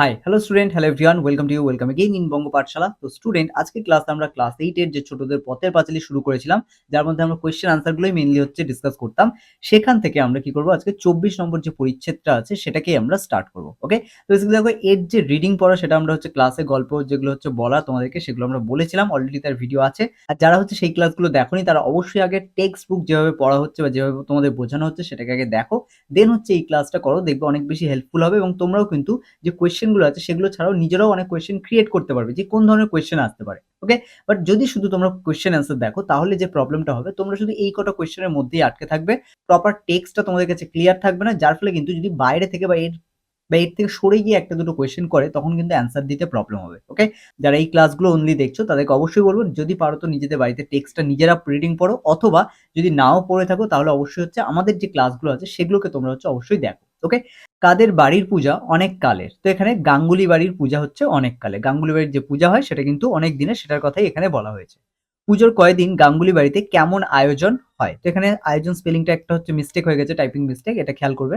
Hi hello student hello everyone welcome to you welcome again in Banga Pathshala তো student আজকে class আমরা class এইটের যে ছোটদের পথের পাঁচালি শুরু করেছিলাম, যার মধ্যে আমরা কোয়েশ্চেন আনসারগুলোই মেনলি হচ্ছে ডিসকাস করতাম। সেখান থেকে আমরা কি করব? আজকে চব্বিশ নম্বর যে পরিচ্ছেদটা আছে, সেটাকেই আমরা স্টার্ট করব ওকে তো দেখো, এর যে রিডিং পড়া, সেটা আমরা হচ্ছে ক্লাসে গল্প যেগুলো হচ্ছে বলা তোমাদেরকে, সেগুলো আমরা বলেছিলাম অলরেডি তার ভিডিও আছে। আর যারা হচ্ছে সেই ক্লাসগুলো দেখোনি, তারা অবশ্যই আগে টেক্সট বুক যেভাবে পড়া হচ্ছে বা যেভাবে তোমাদের বোঝানো হচ্ছে, সেটাকে আগে দেখো। দেন হচ্ছে এই ক্লাসটা করো, দেখবে অনেক বেশি হেল্পফুল হবে এবং তোমরাও কিন্তু যে কোয়েশ্চেনগুলো আছে, সেগুলো ছাড়াও নিজেরাও অনেক কোয়েশ্চেন ক্রিয়েট করতে পারবে যে কোন ধরনের কোয়েশ্চেন আসতে পারে ওকে বাট যদি শুধু তোমরা কোয়েশ্চেন অ্যান্সার দেখো, তাহলে যে প্রবলেমটা হবে, তোমরা শুধু এই কটা কোয়েশ্চেনের মধ্যেই আটকে থাকবে। প্রপার টেক্সটটা তোমাদের কাছে ক্লিয়ার থাকবে না, যার ফলে কিন্তু যদি বাইরে থেকে বা এর বা এর থেকে সরে গিয়ে একটা দুটো কোয়েশ্চেন করে, তখন কিন্তু অ্যান্সার দিতে প্রবলেম হবে ওকে যারা এই ক্লাসগুলো অনলি দেখছ, তাদেরকে অবশ্যই বলব, যদি পারো তো নিজেদের বাড়িতে টেক্সটটা নিজেরা রিডিং পড়ো, অথবা যদি নাও পড়ে থাকো, তাহলে অবশ্যই হচ্ছে আমাদের যে ক্লাসগুলো আছে, সেগুলোকে তোমরা হচ্ছে অবশ্যই দেখো। ওকে কাদের বাড়ির পূজা অনেক কালের। তো এখানে গাঙ্গুলি বাড়ির পূজা হচ্ছে অনেক কালে। গাঙ্গুলি বাড়ির যে পূজা হয় সেটা কিন্তু অনেক দিনের সেটার কথাই এখানে বলা হয়েছে। পুজোর কয়দিন গাঙ্গুলি বাড়িতে কেমন আয়োজন হয়? তো এখানে আয়োজন স্পেলিংটা একটা হচ্ছে মিস্টেক হয়ে গেছে টাইপিং মিস্টেক এটা খেয়াল করবে।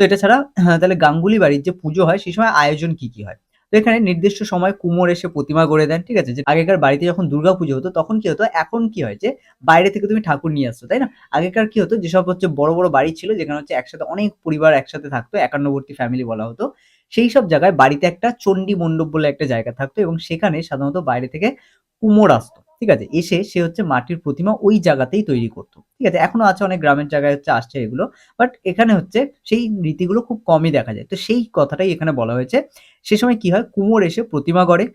তো এটা ছাড়া হ্যাঁ, তাহলে গাঙ্গুলি বাড়ির যে পুজো হয় সেই সময় আয়োজন কি কি হয়? তো এখানে নির্দিষ্ট সময় কুমোর এসে প্রতিমা গড়ে দেন, ঠিক আছে? যে আগেকার বাড়িতে যখন দুর্গা পুজো হতো, তখন কি হতো? এখন কি হয় যে, বাইরে থেকে তুমি ঠাকুর নিয়ে আসছো তাই না? আগেকার কি হতো? যেসব হচ্ছে বড় বড় বাড়ি ছিল, যেখানে হচ্ছে একসাথে অনেক পরিবার একসাথে থাকতো, একান্নবর্তী ফ্যামিলি বলা হতো, সেই সব জায়গায় বাড়িতে একটা চণ্ডী মণ্ডপ বলে একটা জায়গা থাকতো এবং সেখানে সাধারণত বাইরে থেকে কুমোর আসতো। ঠিক আছে? এসে সে হচ্ছে মাটির প্রতিমা ওই জায়গাতেই তৈরি করতো। ঠিক আছে? এখনও আছে অনেক গ্রামের জায়গায় হচ্ছে আসছে এগুলো। বাট এখানে হচ্ছে সেই রীতিগুলো খুব কমই দেখা যায়। তো সেই কথাটাই এখানে বলা হয়েছে। সে সময় কি হয়? কুমোর এসে প্রতিমা গড়ে,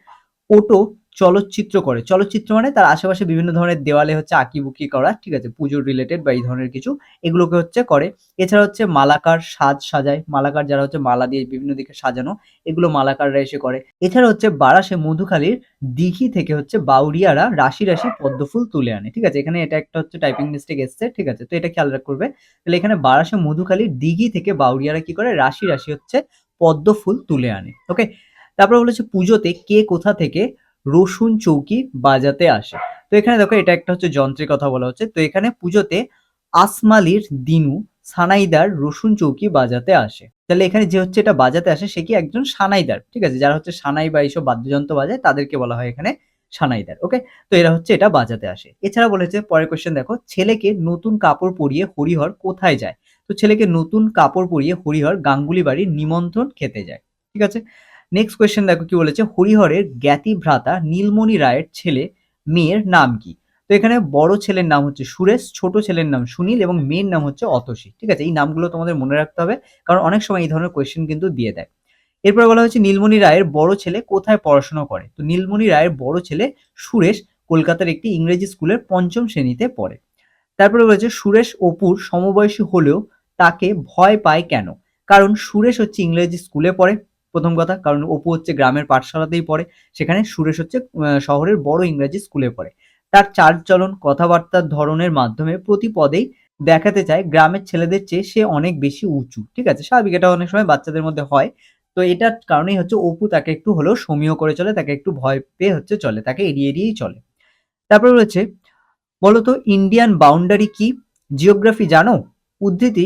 ওটো চলচ্চিত্র করে। চলচ্চিত্র মানে তার আশেপাশে বিভিন্ন ধরনের দেওয়ালে হচ্ছে আঁকিবুকি করা, ঠিক আছে? পুজোর রিলেটেড বা এই ধরনের কিছু। এগুলোকে হচ্ছে করে। এছাড়া হচ্ছে মালাকার সাজ সাজায়। মালাকার যারা হচ্ছে মালা দিয়ে বিভিন্ন দিকে সাজানো, এগুলো মালাকাররা এসে করে। এছাড়া হচ্ছে বারাসে মধুখালীর দিঘি থেকে হচ্ছে বাউরিয়ারা রাশি রাশি পদ্মফুল তুলে আনে, ঠিক আছে? এখানে এটা একটা হচ্ছে টাইপিং মিস্টেক এসছে, ঠিক আছে? তো এটা খেয়াল রাখ করবে। তাহলে এখানে বারাসে মধুখালীর দিঘি থেকে বাউরিয়ারা কি করে? রাশি রাশি হচ্ছে পদ্মফুল তুলে আনে ওকে তারপরে বলেছে পুজোতে কে কোথা থেকে রসুন চৌকি বাজাতে আসে। তো এখানে দেখো, এটা একটা হচ্ছে যন্ত্রের কথা বলা হচ্ছে। তো এখানে পুজোতে আসমালির দিনু সানাইদার রসুন চৌকি বাজাতে আসে। তাহলে এখানে যে হচ্ছে এটা বাজাতে আসে, সে কি একজন সানাইদার, ঠিক আছে? যারা হচ্ছে সানাই বা এইসব বাদ্যযন্ত্র বাজায়, তাদেরকে বলা হয় এখানে সানাইদার, ওকে? তো এরা হচ্ছে এটা বাজাতে আসে। এছাড়া বলেছে পরের কোয়েশ্চেন দেখো, ছেলেকে নতুন কাপড় পরিয়ে হরিহর কোথায় যায়? তো ছেলেকে নতুন কাপড় পরিয়ে হরিহর গাঙ্গুলি বাড়ির নিমন্ত্রণ খেতে যায়, ঠিক আছে? নেক্সট কোয়েশ্চেন দেখো কি বলেছে, হরিহরের জ্ঞাতি ভ্রাতা নীলমণি রায়ের ছেলে মেয়ের নাম কি? তো এখানে বড় ছেলের নাম হচ্ছে সুরেশ, ছোট ছেলের নাম সুনীল এবং মেয়ের নাম হচ্ছে অতসী। ঠিক আছে? এই নামগুলো তোমাদের মনে রাখতে হবে, কারণ অনেক সময় এই ধরনের কোয়েশ্চেন কিন্তু দিয়ে দেয়। এরপর বলা হচ্ছে নীলমণি রায়ের বড় ছেলে কোথায় পড়াশোনা করে? তো নীলমণি রায়ের বড় ছেলে সুরেশ কলকাতার একটি ইংরেজি স্কুলের পঞ্চম শ্রেণীতে পড়ে। তারপরে বলেছে সুরেশ অপুর সমবয়সী হলেও তাকে ভয় পায় কেন? কারণ সুরেশ হচ্ছে ইংরেজি স্কুলে পড়ে প্রথম কথা, কারণ অপু হচ্ছে গ্রামের পাঠশালাতেই পড়ে, সেখানে সুরেশ হচ্ছে শহরের বড় ইংরাজি স্কুলে পড়ে। তার চালচলন, কথাবার্তার ধরনের মাধ্যমে প্রতি পদেই দেখাতে চায় গ্রামের ছেলেদের চেয়ে সে অনেক বেশি উঁচু, ঠিক আছে? স্বাভাবিক, এটা অনেক সময় বাচ্চাদের মধ্যে হয়। তো এটার কারণেই হচ্ছে অপু তাকে একটু হলেও সমীহ করে চলে, তাকে একটু ভয় পেয়ে হচ্ছে চলে, তাকে এড়িয়ে এড়িয়েই চলে। তারপর রয়েছে, বলতো ইন্ডিয়ান বাউন্ডারি কি? জিওগ্রাফি জানো? উদ্ধৃতি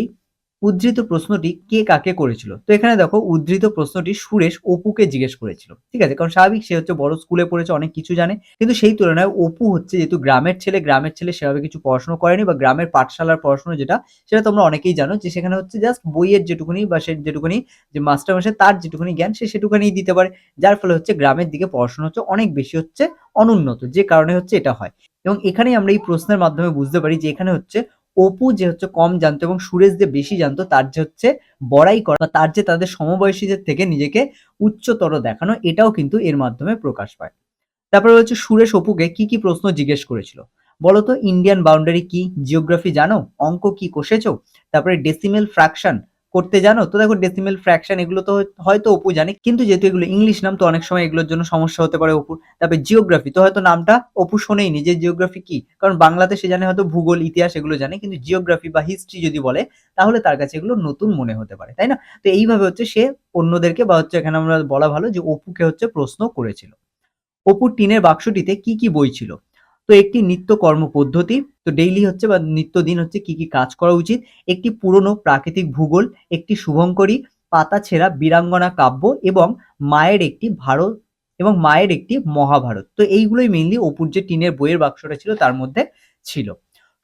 উদ্ধৃত প্রশ্নটি কে কাকে করেছিল? তো এখানে দেখো, উদ্ধৃত প্রশ্নটি সুরেশ অপুকে জিজ্ঞেস করেছিল। ঠিক আছে? কারণ স্বাভাবিক সে হচ্ছে বড় স্কুলে পড়েছে, অনেক কিছু জানে। কিন্তু সেই তুলনায় অপু হচ্ছে যেহেতু গ্রামের ছেলে গ্রামের ছেলে সেভাবে কিছু পড়াশোনা করেনি বা গ্রামের পাঠশালার পড়াশোনা যেটা, সেটা তোমরা অনেকেই জানো যে সেখানে হচ্ছে জাস্ট বইয়ের যেটুকুনি বা সে যেটুকুনি যে মাস্টার মাসে তার যেটুকুনি জ্ঞান সে সেটুকুনি দিতে পারে। যার ফলে হচ্ছে গ্রামের দিকে পড়াশোনা হচ্ছে অনেক বেশি হচ্ছে অনুন্নত। যে কারণে হচ্ছে এটা হয়। এবং এখানেই আমরা এই প্রশ্নের মাধ্যমে বুঝতে পারি যে এখানে হচ্ছে অপু যে হচ্ছে কম জানতো এবং সুরেশ যে বেশি জানতো, তার যে হচ্ছে বড়াই করা তার যে তাদের সমবয়সীদের থেকে নিজেকে উচ্চতর দেখানো, এটাও কিন্তু এর মাধ্যমে প্রকাশ পায়। তারপরে হচ্ছে সুরেশ অপুকে কি কি প্রশ্ন জিজ্ঞেস করেছিল? বলতো ইন্ডিয়ান বাউন্ডারি কি? জিওগ্রাফি জানো? অঙ্ক কি কষেছ? তারপরে ডেসিমেল ফ্র্যাকশন করতে জানো? তো দেখো ডেসিমেল ফ্র্যাকশন এগুলো তো হয়তো অপু জানে, কিন্তু যেহেতু এগুলো ইংলিশ নাম, তো অনেক সময় এগুলোর জন্য সমস্যা হতে পারে অপুর। তারপরে জিওগ্রাফি তো হয়তো নামটা অপু শোনেইনি যে জিওগ্রাফি কি? কারণ বাংলাতে সে জানে হয়তো ভূগোল, ইতিহাস এগুলো জানে, কিন্তু জিওগ্রাফি বা হিস্ট্রি যদি বলে, তাহলে তার কাছে এগুলো নতুন মনে হতে পারে, তাই না? তো এইভাবে হচ্ছে সে অন্যদেরকে বা হচ্ছে এখানে আমরা বলা ভালো যে অপুকে হচ্ছে প্রশ্ন করেছিল। অপুর টিনের বাক্সটিতে কি কি বই ছিল? তো একটি নিত্য কর্ম পদ্ধতি, তো ডেইলি হচ্ছে বা নিত্যদিন হচ্ছে কি কি কাজ করা উচিত? একটি পুরনো প্রাকৃতিক ভূগোল, একটি শুভঙ্করী পাতা ছেঁড়া বীরাঙ্গনা কাব্য এবং মায়ের একটি ভারত এবং মায়ের একটি মহাভারত। তো এইগুলোই মেনলি অপুর যে টিনের বইয়ের বাক্সটা ছিল তার মধ্যে ছিল।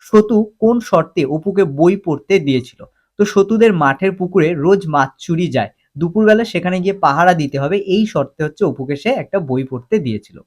সতু কোন শর্তে অপুকে বই পড়তে দিয়েছিল? তো সতুদের মাঠের পুকুরে রোজ মাছ চুরি যায়। দুপুরবেলা সেখানে গিয়ে পাহারা দিতে হবে, এই শর্তে হচ্ছে অপুকে সে একটা বই পড়তে দিয়েছিল।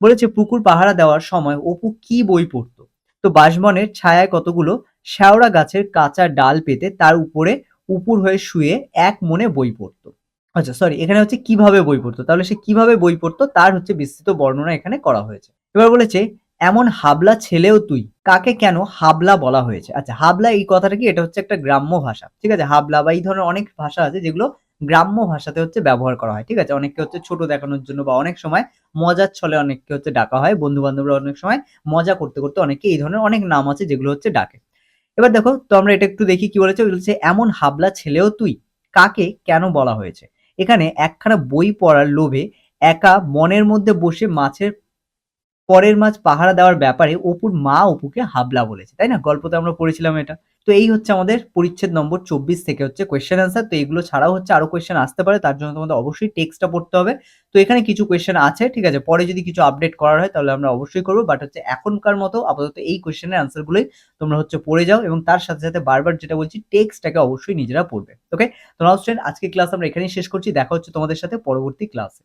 বলেছে, পুকুর পাহারা দেওয়ার সময় অপু কি বই পড়তো? তো বাঁশবনের ছায়ায় কতগুলো শেওড়া গাছের কাঁচা ডাল পেতে তার উপরে উপুর হয়ে শুয়ে এক মনে বই পড়তো। আচ্ছা সরি এখানে হচ্ছে কীভাবে বই পড়তো? তাহলে সে কীভাবে বই পড়তো? তার হচ্ছে বিস্তৃত বর্ণনা এখানে করা হয়েছে। এবার বলেছে, এমন হাবলা ছেলেও তুই, কাকে কেন হাবলা বলা হয়েছে? আচ্ছা হাবলা এই কথাটা কি? এটা হচ্ছে একটা গ্রাম্য ভাষা। ঠিক আছে, হাবলা বা এই ধরনের অনেক ভাষা আছে যেগুলো গ্রাম্য ভাষাতে হচ্ছে ব্যবহার করা হয়, ঠিক আছে? অনেককে হচ্ছে ছোট দেখানোর জন্য বা অনেক সময় মজার ছলে অনেককে হচ্ছে ডাকা হয় বন্ধু বান্ধবরা অনেক সময় মজা করতে করতে অনেকে এই ধরনের অনেক নাম আছে যেগুলো হচ্ছে ডাকে। এবার দেখো, তো আমরা এটা একটু দেখি কি বলেছে? বলছে, এমন হাবলা ছেলেও তুই, কাকে কেন বলা হয়েছে? এখানে একখানা বই পড়ার লোভে একা মনের মধ্যে বসে মাছের পরের মাছ পাহারা দেওয়ার ব্যাপারে অপুর মা অপুকে হাবলা বলেছে, তাই না? গল্পতে আমরা পড়েছিলাম এটা। তো এই হচ্ছে আমাদের পরিচ্ছেদ নম্বর চব্বিশ থেকে হচ্ছে কোয়েশ্চেন অ্যান্সার তো এগুলো ছাড়াও হচ্ছে আরও কোয়েশ্চেন আসতে পারে, তার জন্য তোমাদের অবশ্যই টেক্সটটা পড়তে হবে। তো এখানে কিছু কোয়েশ্চেন আছে, ঠিক আছে? পরে যদি কিছু আপডেট করার হয় তাহলে আমরা অবশ্যই করব। বাট হচ্ছে এখনকার মতো আপাতত এই কোয়েশ্চেনের অ্যান্সারগুলোই তোমরা হচ্ছে পড়ে যাও এবং তার সাথে সাথে বারবার যেটা বলছি টেক্সটটাকে অবশ্যই নিজেরা পড়বে। ওকে তো নাও স্টুডেন্ট আজকে ক্লাস আমরা এখানেই শেষ করছি। দেখা হচ্ছে তোমাদের সাথে পরবর্তী ক্লাসে